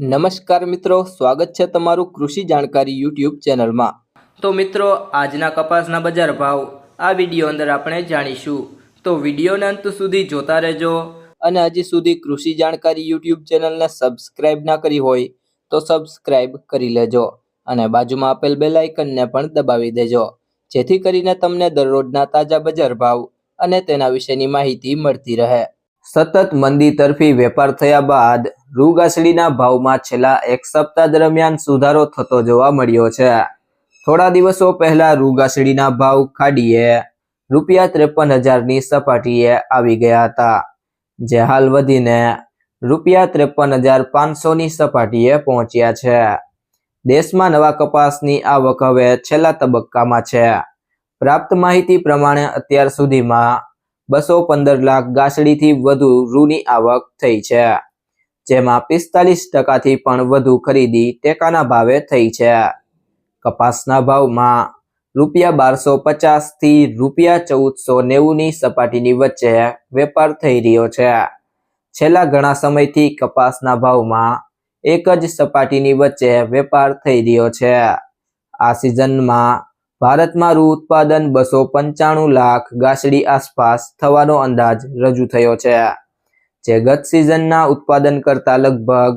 નમસ્કાર મિત્રો સ્વાગત છે તમારું કૃષિ જાણકારી યુટ્યુબ ચેનલમાં. તો મિત્રો આજના કપાસના બજાર ભાવ આ વીડિયો અંદર આપણે જાણીશું. તો વિડીયોને અંત સુધી જોતા રહેજો. અને હજી સુધી કૃષિ જાણકારી યુટ્યુબ ચેનલને સબસ્ક્રાઇબ ના કરી હોય તો સબસ્ક્રાઇબ કરી લેજો અને બાજુમાં આપેલ બે લાઇકનને પણ દબાવી દેજો. જેથી કરીને તમને દરરોજના તાજા બજાર ભાવ અને તેના વિશેની માહિતી મળતી રહે. સતત મંદી તરફી વેપાર થયા બાદ રૂગાસડીના ભાવમાં છેલ્લા એક સપ્તાહ દરમિયાન સુધારો થતો જોવા મળ્યો છે. થોડા દિવસો પહેલા રૂગાસડીના ભાવ ખાડીએ રૂપિયા ત્રેપન હજારની સપાટીએ આવી ગયા હતા, જે હાલ વધીને રૂપિયા ત્રેપન હજાર પાંચસોની સપાટીએ પહોંચ્યા છે. દેશમાં નવા કપાસની આવક હવે છેલ્લા તબક્કામાં છે. પ્રાપ્ત માહિતી પ્રમાણે અત્યાર સુધીમાં બસો પંદર લાખ ગાસડીથી વધુ રૂની આવક થઈ છે. જેમાં પિસ્તાલીસ ટકાથી પણ વધુ ખરીદી ટેકાના ભાવે થઈ છે. કપાસના ભાવમાં રૂપિયા બારસો પચાસથી રૂપિયા ચૌદસો નેવુંની સપાટીની વચ્ચે વેપાર થઈ રહ્યો છે. છેલ્લા ઘણા સમયથી કપાસના ભાવમાં એક જ સપાટીની વચ્ચે વેપાર થઈ રહ્યો છે. આ સિઝનમાં ભારતમાં રૂ ઉત્પાદન બસો પંચાણું લાખ ગાસડી આસપાસ થવાનો અંદાજ રજૂ થયો છે. જે ગત સિઝનના ઉત્પાદન કરતા લગભગ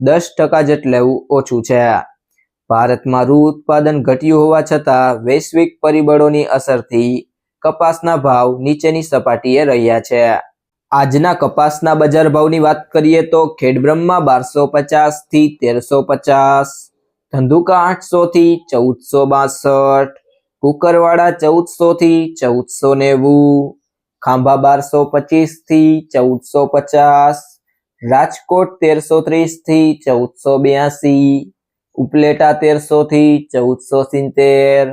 દસ ટકા જેટલું ઓછું છે. ભારતમાં રૂ ઉત્પાદન ઘટ્યું હોવા છતાં વૈશ્વિક પરિબળોની અસરથી કપાસના ભાવ નીચેની સપાટીએ રહ્યા છે. આજના કપાસના બજાર ભાવની વાત કરીએ તો ખેડબ્રહ્મા બારસો પચાસથી તેરસો પચાસ, ધંધુકા આઠસો થી ચૌદસો બાસઠ, કુકરવાડા ચૌદસો થી ચૌદસો નેવું ખાંભા બારસો પચીસથી ચૌદસો પચાસ, રાજકોટ તેરસો ત્રીસથી ચૌદસો બ્યાસી, ઉપલેટા તેરસો થી ચૌદસો સિત્તેર,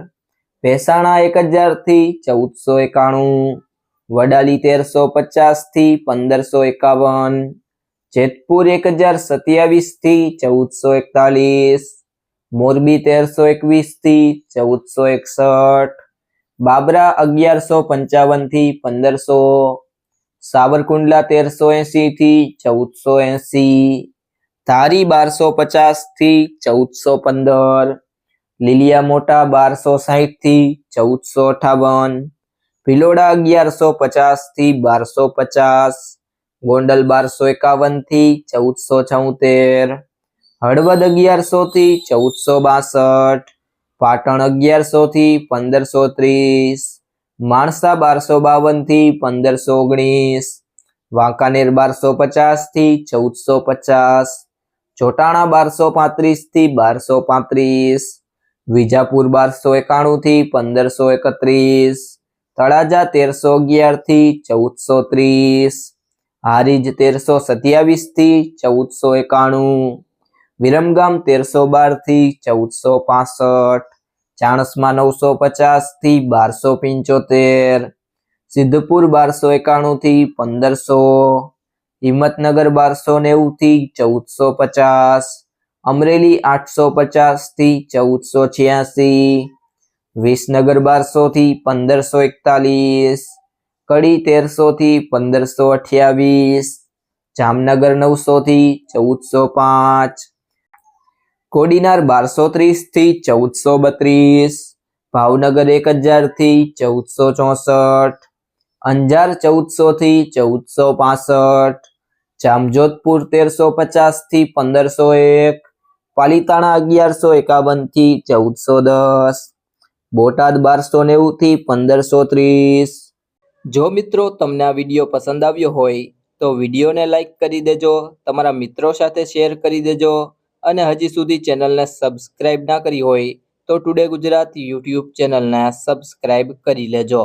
ભેસાણા એક હજારથી ચૌદસો એકાણું, વડાલી તેરસો પચાસથી પંદરસો એકાવન, જેતપુર એક હજાર સત્યાવીસથી ચૌદસો એકતાલીસ, મોરબી તેરસો એકવીસથી ચૌદસો એકસઠ બાબરા અગિયારસો પંચાવનથી પંદરસો, સાવરકુંડલા તેરસો એસી થી ચૌદસો એસી, ધારી બારસો પચાસથી ચૌદસો પંદર, લીલિયા મોટા બારસો સાહીઠથી ચૌદસો અઠાવન, ભિલોડા અગિયારસો પચાસથી બારસો પચાસ, ગોંડલ બારસો એકાવનથી ચૌદસો છોતેર, હળવદ અગિયારસો થી ચૌદસો બાસઠ પાટણ અગિયારસો થી પંદરસો ત્રીસ. માણસા બારસો બાવનથી પંદરસો ઓગણીસ. વાંકાનેર બારસો પચાસથી ચૌદસો પચાસ. ચોટાણા બારસો પાંત્રીસથી બારસો પાંત્રીસ. વિજાપુર બારસો એકાણું થી પંદરસો એકત્રીસ. તળાજા તેરસો અગિયારથી ચૌદસો ત્રીસ. હારીજ તેરસો સત્યાવીસથી ચૌદસો એકાણું. વિરમગામ તેરસો બારથી ચૌદસો પાસઠ, ચાણસમાં નવસો પચાસથી બારસો પંચોતેર, સિદ્ધપુર બારસો એકાણું થી પંદરસો, હિંમતનગર બારસો નેવું થી ચૌદસો પચાસ, અમરેલી આઠસો પચાસથી ચૌદસો છ્યાસી, વિસનગર બારસો થી પંદરસો એકતાલીસ, કડી તેરસો થી પંદરસો અઠ્યાવીસ, જામનગર નવસો થી ચૌદસો પાંચ કોડીનાર બારસો ત્રીસથી ચૌદસો બત્રીસ, ભાવનગર એક હજારથી ચૌદસો ચોસઠ, અંજાર ચૌદસો થી ચૌદસો પાસઠ, જામજોધપુર તેરસો પચાસથી પંદરસો એક, પાલીતાણા અગિયારસો એકાવનથી ચૌદસો દસ, બોટાદ બારસો નેવું થી પંદરસો ત્રીસ. જો મિત્રો તમને આ વીડિયો પસંદ આવ્યો હોય તો વિડીયોને લાઈક કરી દેજો, તમારા મિત્રો સાથે શેર કરી દેજો અને હજી સુધી ચેનલને સબસ્ક્રાઇબ ના કરી હોય તો ટુડે ગુજરાત યુટ્યુબ ચેનલને સબસ્ક્રાઇબ કરી લેજો.